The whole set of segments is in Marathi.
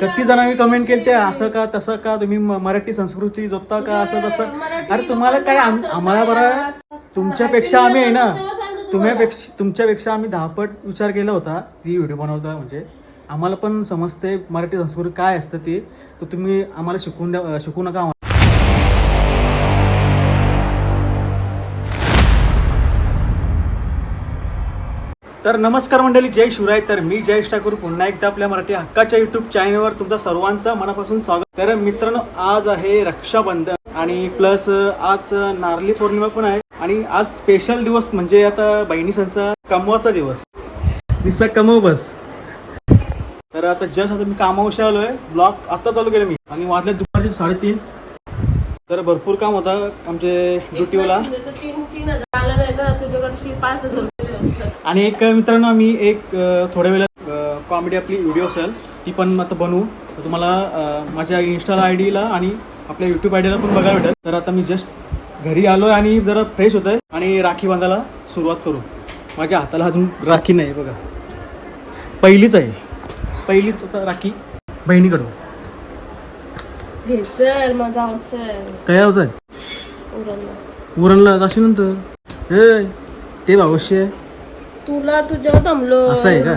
किती जणांनी कमेंट केली ते असं का तसं का तुम्ही म- मराठी संस्कृती जपता का असं तसं? अरे तुम्हाला काय आम- आम्हाला बरं तुमच्यापेक्षा आम्ही आहे ना तुम्हापेक्षा तुमच्यापेक्षा आम्ही दहापट विचार केला होता ती व्हिडिओ बनवता म्हणजे. आम्हाला पण समजते मराठी संस्कृती काय असतं ते तर तुम्ही आम्हाला शिकवून द्या शिकवू नका आम्हाला. तर नमस्कार मंडळी जय शिवराय. तर मी जयेश ठाकूर पुन्हा एकदा आपल्या मराठी हक्काच्या युट्यूब चॅनलवर तुमचा सर्वांचं मनापासून स्वागत. तर मित्रांनो आज आहे रक्षाबंधन आणि प्लस आज नारली पौर्णिमा पण आहे आणि आज स्पेशल दिवस म्हणजे आता बहिणी सणचा कमवाचा दिवस. नुसता कमव बस. तर आता जस्ट आता मी कामावशी आलोय. ब्लॉग आता चालू केलं मी आणि वाजले दुपारचे साडेतीन. तर भरपूर काम होतं आमचे ड्युटीवाला. आलं पाच हजार. आणि एक मित्रांनो आम्ही एक थोड्या वेळात कॉमेडी आपली व्हिडिओ असेल ती पण आता बनवू. तर तुम्हाला माझ्या इन्स्टा आय डीला आणि आपल्या यूट्यूब आय डीला पण बघायला भेटेल. तर आता मी जस्ट घरी आलो आणि जरा फ्रेश होत आहे आणि राखी बांधायला सुरुवात करू. माझ्या हाताला अजून राखी नाही बघा. पहिलीच आहे. पहिलीच आता राखी बहिणीकडून काय आहे उरणला. उरणला जाशील नंतर. हे ते अवश्य आहे. तुला तुझ्यावर थांबलो असं आहे का?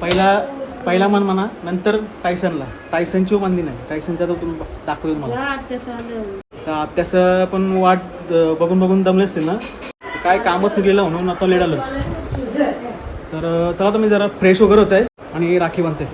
पहिला पहिला मन म्हणा नंतर टायसनला टायसनची मंदी नाही. टायसनच्या तर तुम्ही दाखवतो तुम्हाला जा आत्याचं आलं. तर आत्याचं पण वाट बघून बघून दमले असते ना? काय कामच निघलेलं म्हणून आता लेट आलं तर चला तुम्ही जरा फ्रेश वगैरे होत आहे आणि राखी बांधते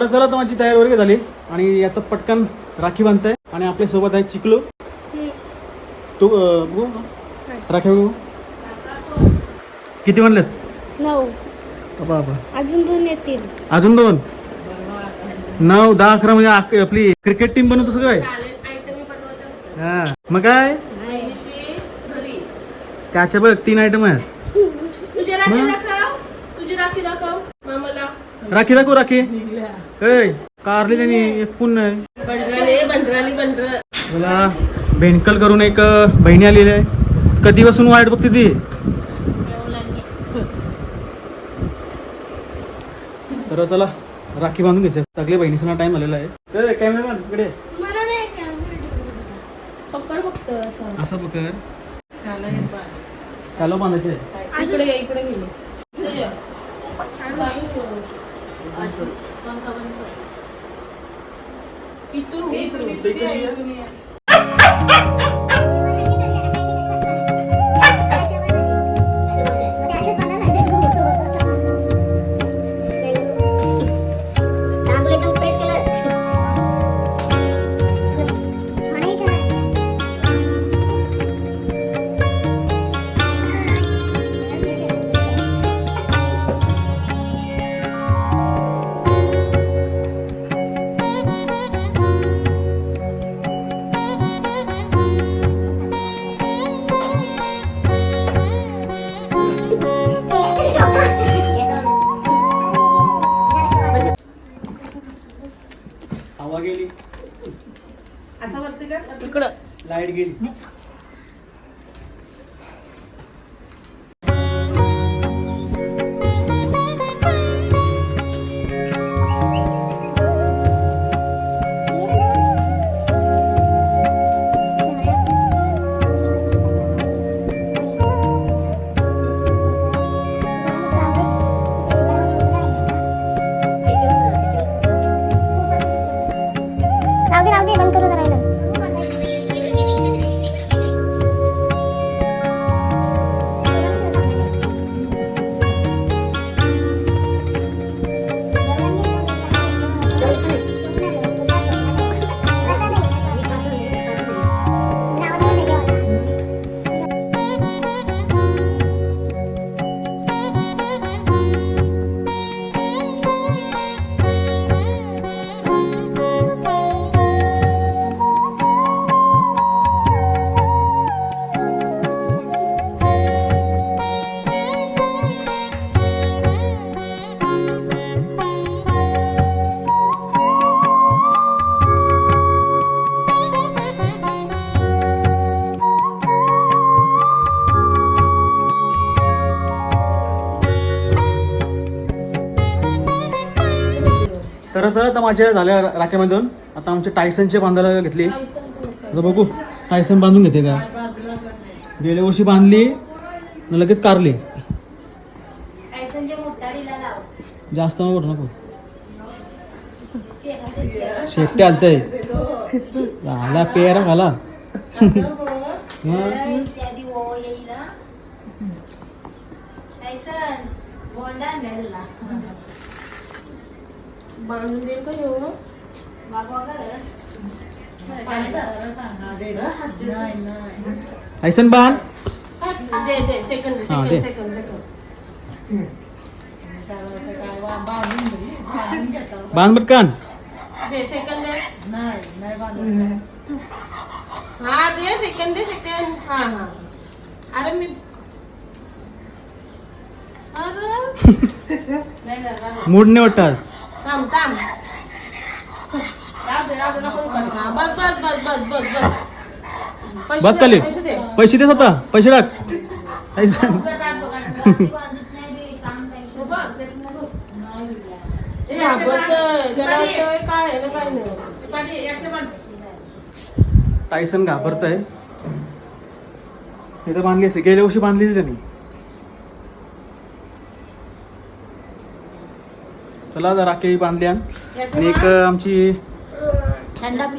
तर चला तर माझी तयारी वगैरे झाली. आणि आता पटकन राखी बांधताय. आणि आपल्यासोबत आहे चिकलो. तू बघू राखी बघू. किती म्हणलेत? नऊ. अजून दोन येतील. अजून दोन? नऊ दहा अकरा म्हणजे आपली क्रिकेट टीम बनवतो सगळं हा. मग काय? त्याच्या बघ तीन आयटम आहेत. तुझी राखी दाखव. तुझी राखी. ऐ कारली त्यांनी एक पुण्य आहे मला भेंडकल करून एक बहिणी आलेली आहे. कधीपासून वाईट बघते ती? तर चला राखी बांधून घेते. सगळे बहिणीचा टाइम आलेला आहे. कॅमेरामॅन इकडे. पकड फक्त असं. असं. चालो बांधायचे. इकडे ये, इकडे घे इकडे ये. अशी. सर आता माझ्या झाल्या राख्यामधून आता आमच्या टायसनचे बांधायला घेतले. आता बघू. टायसन बांधून घेते का? गेल्या वर्षी बांधली लगेच कारली. जास्त नको नको. शेपटे आलतंय. झाला पेरा घाला मग ए, त्या आधी ओ येईल हं. टायसन बोंडा आणलाय तुला बांधून देईल का कर टायसन बांध दे दे सेकंड हा, दे. सेकंड सेकंड बांध दे सेकंड दे. हा दे सेकंड दे सेकंड हा हा. अरे मी अरे. मूड नाही वाटतात थांब थांब. हा, बस बस बस बस बस बस. पैसे बस दे, खाली पैसे दे. पैसे दे स्वतः पैसे टाक. बे, सांग टायसन. ए, हा, बस, जरा ते काय आहे ना काय नाही. टायसन घाबरत आहे इथं बांधली असते गेल्या वर्षी बांधली त्यांनी. चला आता राखी बांधल्या. आणि एक आमची.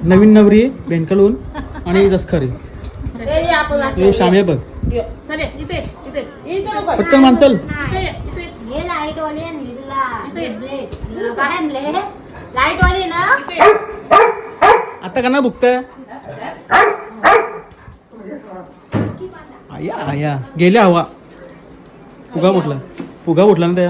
नवीन नवरी भेंडकलून आणि जसखरी ए, ये आपण आता- हे शाम्या बघ. ये, चल ये, इथे इथे. इथे नको पटकन मान चल इथे. ये, इथे हे लाइट वाली आणली तुला. इथे. ब्लेड. तुला काय आणले लाइट वाली ना? इथे. आता का ना बुकताय आया आया. गेल्या हवा. फुगा फुटला. फुगा फुटला ना त्या.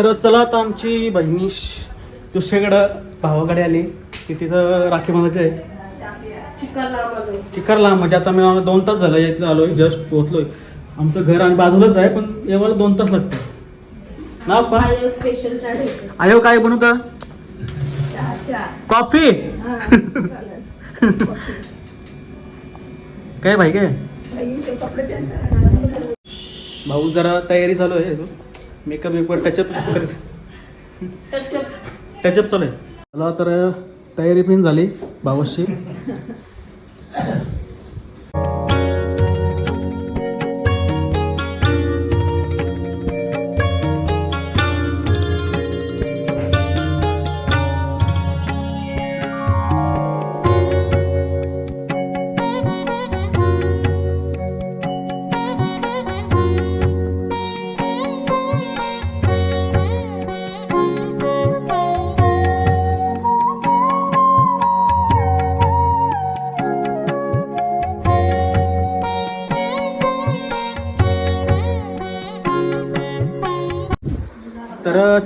तर चला आता आमची बहिणीश दुसरीकडं भावाकडे आली. की तिथं राखी बांधायची आहे. मध्ये चिकारला म्हणजे आता मी मला दोन तास झालं इथं आलोय जस्ट पोहोचलोय. आमचं घर आणि बाजूलाच आहे पण यावर दोन तास लागतात. ना आयो काय बनवता कॉफी? काय भाई काय? भाऊ जरा तयारी चालू आहे मेकअप वेकअप टचअप टचअप चालू आहे. मला तर तयारी पण झाली भावाशी.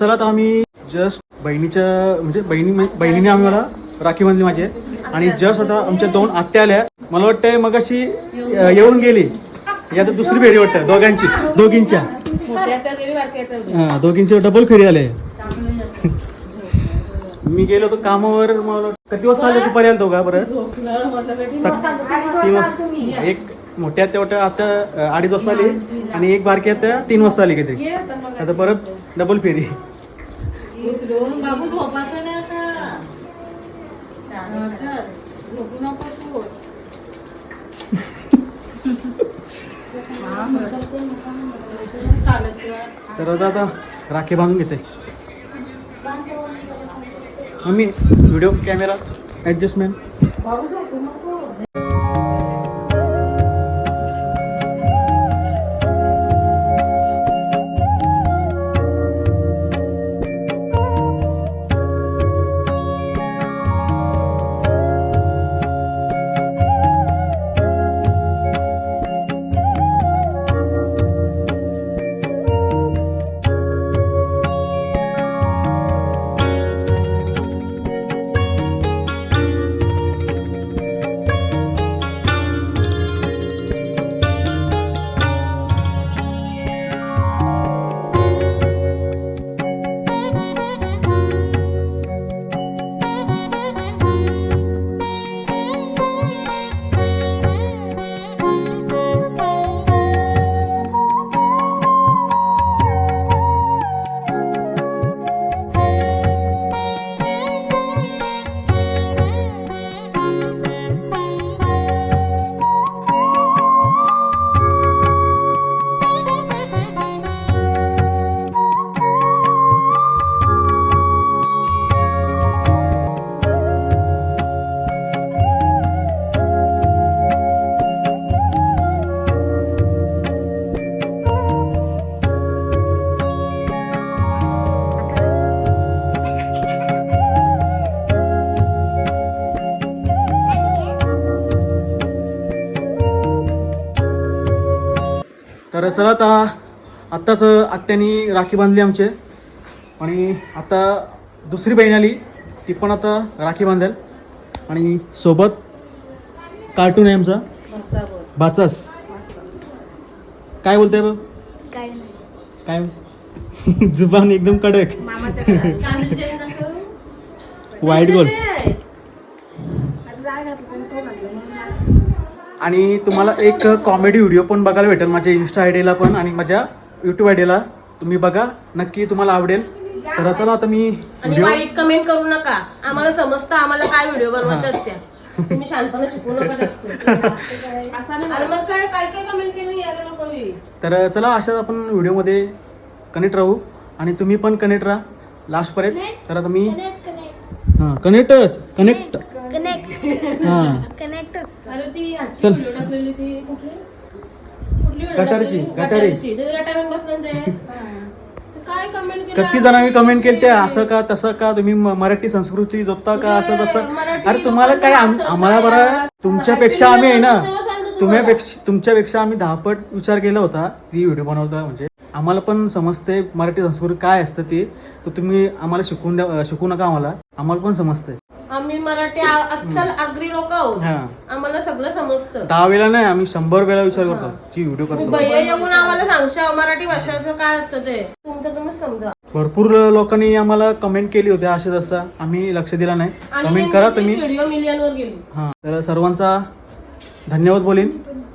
चला तर आम्ही जस्ट बहिणीच्या म्हणजे बहिणी बहिणीने आम्हाला राखी बांधली माझी. आणि जस्ट आता आमच्या दोन आत्या आल्या. मला वाटतंय मग अशी येऊन गेली. या आता दुसरी फेरी वाटतं दोघांची दोघींच्या. मोठ्या दोघींची डबल फेरी आले. मी गेलो होतो कामावर मला किती वाजता आले दुपारी आलतो का बरं तीन वाजता. एक मोठ्या तेवढ्या आता अडीच वाजता आली. आणि एक बारकी आता तीन वाजता आली काहीतरी. आता परत डबल फेरी. उचलून बाबू झोपायचं नाही आता. झोपू नको तू. तर आता राखी बांधून घेते. मम्मी व्हिडिओ कॅमेरा ॲडजस्टमेंट तर चला आता आत्ताच आत्यानी राखी बांधली आमचे. आणि आता दुसरी बहीण आली ती पण आता राखी बांधेल. आणि सोबत कार्टून आहे आमचा. बाचास काय बोलते बघ? काय जुबान एकदम कडक. वाईट गोल ते. राग घातला पण तो घातला म्हणून आणि तुम्हाला एक कॉमेडी व्हिडिओ पण बघायला भेटेल. माझ्या इन्स्टा आय डीला पण आणि माझ्या यूट्यूब आय डीला तुम्ही बघा. नक्की तुम्हाला आवडेल. तर चला आता मी आणि व्हिडिओ वाईट कमेंट करू नका. आम्हाला समजतं आम्हाला काय व्हिडिओ बनवायच्या असत्या तुम्ही शांतपणे शिकवू नका जास्त. अरे मग काय काय काय कमेंट केलं? यायला नको होई. तर चला अशाच आपण व्हिडिओमध्ये कनेक्ट राहू. आणि तुम्ही पण कनेक्ट राहा. लास्टपर्यंत तर आता मी हां कनेक्टच कनेक्ट कनेक्ट हां कनेक्टच अरे ती आजची चल. व्हिडिओ टाकलेली ती कुठली कुठली video गटारीची, टाकलेली? गटारी. गटारीची. ते गटारीवर बसलं ना ते. ते काय कमेंट केलं किती जणांनी कमेंट केली ते असं का तसं का तुम्ही म- मराठी संस्कृती जपता का असं तसं मराठी अरे तुम्हाला काय आम- आम्हाला बरं? तुमच्यापेक्षा आम्ही आहे ना तेव्हा सांगतो तुम्हाला. तुम्हापेक्षा तुमच्यापेक्षा आम्ही दहापट विचार केला होता ती व्हिडिओ बनवता म्हणजे आम्हाला पण समजते मराठी संस्कृती काय असतं ते तर तुम्ही आम्हाला शिकवून द्या शिकवू नका आम्हाला आम्हाला पण समजतंय आम्ही मराठी अस्सल आगरी लोक आहोत. हा. आम्हाला सगळं समजतं. दहा वेळा नाही आम्ही शंभर वेळा विचार करतो. ची व्हिडिओ करतो. भैया येऊन आम्हाला सांगशा मराठी भाषेचं काय असतं ते? तुमचं तुम्ही समजा. भरपूर लोकांनी आम्हाला कमेंट केली होती असे तसं. आम्ही लक्ष दिला नाही. आणि कमेंट करा तुम्ही. व्हिडिओ मिलियन वर गेली. हां. तर सर्वांचा धन्यवाद बोलीन.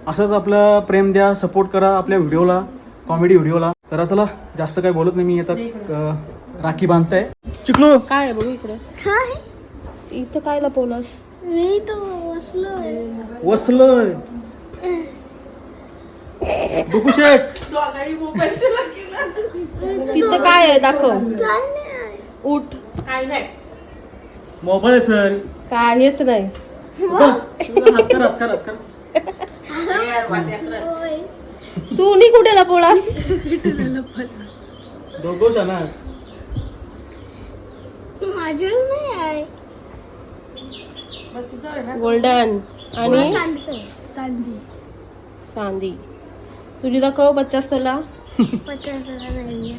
असंच आपलं प्रेम द्या सपोर्ट करा आपल्या व्हिडिओला कॉमेडी व्हिडिओला तर चला जास्त काही बोलत नाही मी. आता अं, राखी बांधताय. चिकलो काय आहे बघू इकडे. काय? इथं काय लपवलंस मी तो वसलोय. डुकू तिथं काय आहे? दाखव. काय नाही उठ. काय नाही. मोबाईल आहे सर. काय हेच नाही हात कर हात कर हात कर. होय. तू नी कुठे आहे ना माझ्याकडे नाही आहे. गोल्डन. आणि. चांदी. चांदी. तुझी दाखव पचास तोला? नाही.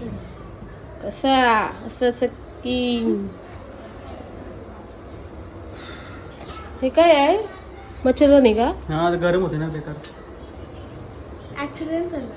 असा असं असं की हे काय आहे? मच्छरदाणी का? हा गरम होते ना बेकार. ऍक्सिडेंट झाला.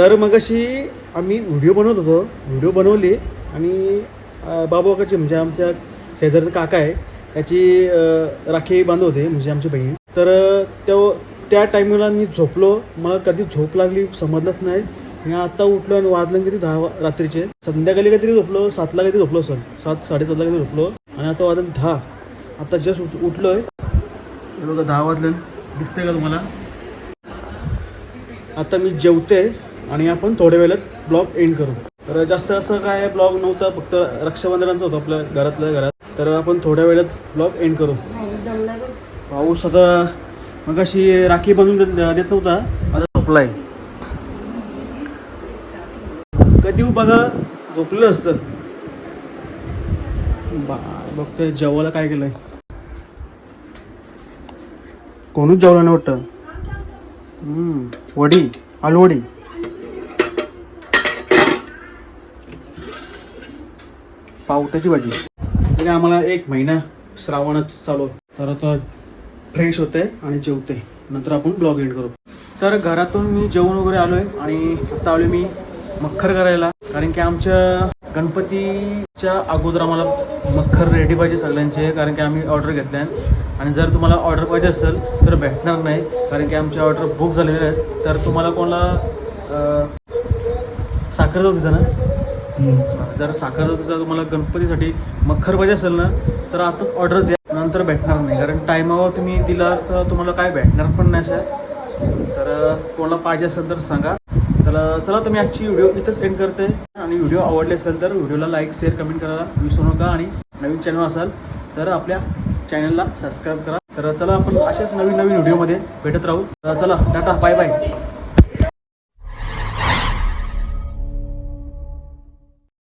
तर मग अशी आम्ही व्हिडिओ बनवत होतो. व्हिडिओ बनवली आणि अं, बाबू म्हणजे आमच्या शेजारचा काका आहे त्याची राखी बांधवते होते म्हणजे आमची बहीण. तर तो त्या टायमिंगला मी झोपलो. मला कधी झोप लागली समजलंच नाही. मी आता उठलो आणि वाजलं किती? दहा वा- रात्रीचे. संध्याकाळी काहीतरी झोपलो सातला काहीतरी झोपलो सर. सात साडेसातला काहीतरी झोपलो. आणि आता वाजलं दहा. आता जस्ट उठ उठलो आहे दहा वाजलं. दिसतंय का तुम्हाला? आता मी जेवते. आणि आपण थोड्या वेळात ब्लॉग एंड करू. तर जास्त असं काय ब्लॉग नव्हता फक्त रक्षाबंधनाचं होतं आपल्या घरातल्या घरात. तर आपण थोड्या वेळात ब्लॉग एंड करू. पाऊस आता मग अशी राखी बांधून देत देत नव्हता आता झोपलाय. कधी हो बघा झोपलेलं असतं. बा बघतोय जेवायला काय केलंय. कोणीच जेवलं नाही वाटतं. आलू वडी पावट्याची भाजी. तरी आम्हाला एक महिना श्रावणच चालू तर आता फ्रेश होते आणि जेवते नंतर आपण ब्लॉग एंड करू. तर घरातून मी जेवण वगैरे आलो आहे आणि आता आलो मी मखर करायला. कारण की आमच्या गणपतीच्या अगोदर आम्हाला मखर रेडी पाहिजे सगळ्यांचे कारण की आम्ही ऑर्डर घेतल्या आणि जर तुम्हाला ऑर्डर पाहिजे असेल तर भेटणार नाही. कारण की आमच्या ऑर्डर बुक झालेल्या आहेत. तर तुम्हाला कोणाला साखर जाऊ ना जर साखर तुम्हाला गणपतीसाठी मखर पाहिजे असेल ना तर आताच ऑर्डर द्या. नंतर भेटणार नाही. कारण टायमावर तुम्ही दिला तर तुम्हाला काय भेटणार पण नाही सर तर कोणाला पाहिजे असेल तर सांगा. तर चला तर मी आजची व्हिडिओ इथंच एंड करते. आणि व्हिडिओ आवडले असेल तर व्हिडिओला लाईक शेअर कमेंट करायला विसरू नका. आणि नवीन चॅनल असाल तर आपल्या चॅनलला सबस्क्राईब करा. तर चला आपण अशाच नवीन नवीन व्हिडिओमध्ये भेटत राहू. तर चला टाटा बाय बाय